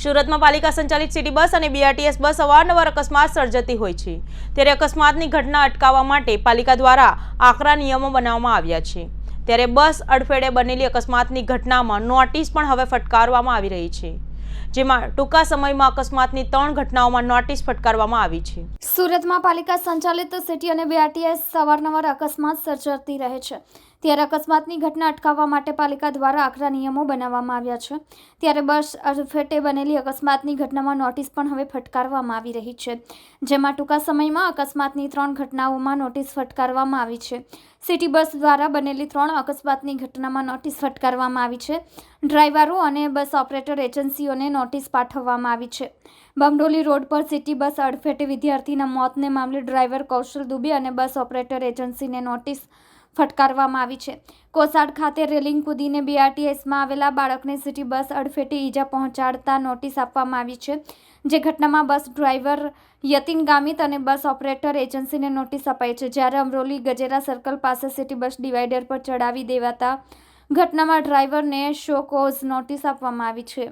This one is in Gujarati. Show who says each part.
Speaker 1: સુરતમાં પાલિકા સંચાલિત સિટી બસ અને બીઆરટીએસ બસ અવારનવાર અકસ્માત સર્જતી હોય છે. ત્યારે અકસ્માતની ઘટના અટકાવવા માટે પાલિકા દ્વારા આકરા નિયમો બનાવવામાં આવ્યા છે. ત્યારે બસ અડફેડે બનેલી અકસ્માતની ઘટનામાં નોટિસ પણ હવે ફટકારવામાં આવી રહી છે. જેમાં ટૂંકા સમયમાં અકસ્માતની ત્રણ ઘટનાઓમાં નોટિસ ફટકારવામાં આવી છે.
Speaker 2: સુરતમાં પાલિકા સંચાલિત સિટી અને બીઆરટીએસ અવારનવાર અકસ્માત સર્જાતી રહે છે. ત્યારે અકસ્માતની ઘટના અટકાવવા માટે પાલિકા દ્વારા આકરા નિયમો બનાવવામાં આવ્યા છે. ત્યારે બસ અડફેટે બનેલી અકસ્માતની ઘટનામાં નોટિસ પણ હવે ફટકારવામાં આવી રહી છે. જેમાં ટૂંકા સમયમાં અકસ્માતની ત્રણ ઘટનાઓમાં નોટિસ ફટકારવામાં આવી છે. સિટી બસ દ્વારા બનેલી ત્રણ અકસ્માતની ઘટનામાં નોટિસ ફટકારવામાં આવી છે. ડ્રાઈવરો અને બસ ઓપરેટર એજન્સીઓને નોટિસ પાઠવવામાં આવી છે. બમડોલી રોડ પર સિટી બસ અડફેટે વિદ્યાર્થીના મોતને મામલે ડ્રાઈવર કૌશલ દુબે અને બસ ઓપરેટર એજન્સીને નોટિસ ફટકારવામાં આવી છે. કોસાડ ખાતે રેલિંગ કૂદીને બીઆરટીએસમાં આવેલા બાળકને સિટી બસ અડફેટે ઈજા પહોંચાડતા નોટિસ આપવામાં આવી છે. જે ઘટનામાં બસ ડ્રાઈવર યતિન ગામિત અને બસ ઓપરેટર એજન્સીને નોટિસ અપાઈ છે. જ્યારે અમરોલી ગજેરા સર્કલ પાસે સિટી બસ ડિવાઈડર પર ચડાવી દેવાતા ઘટનામાં ડ્રાઈવરને શો કોઝ નોટિસ આપવામાં આવી છે.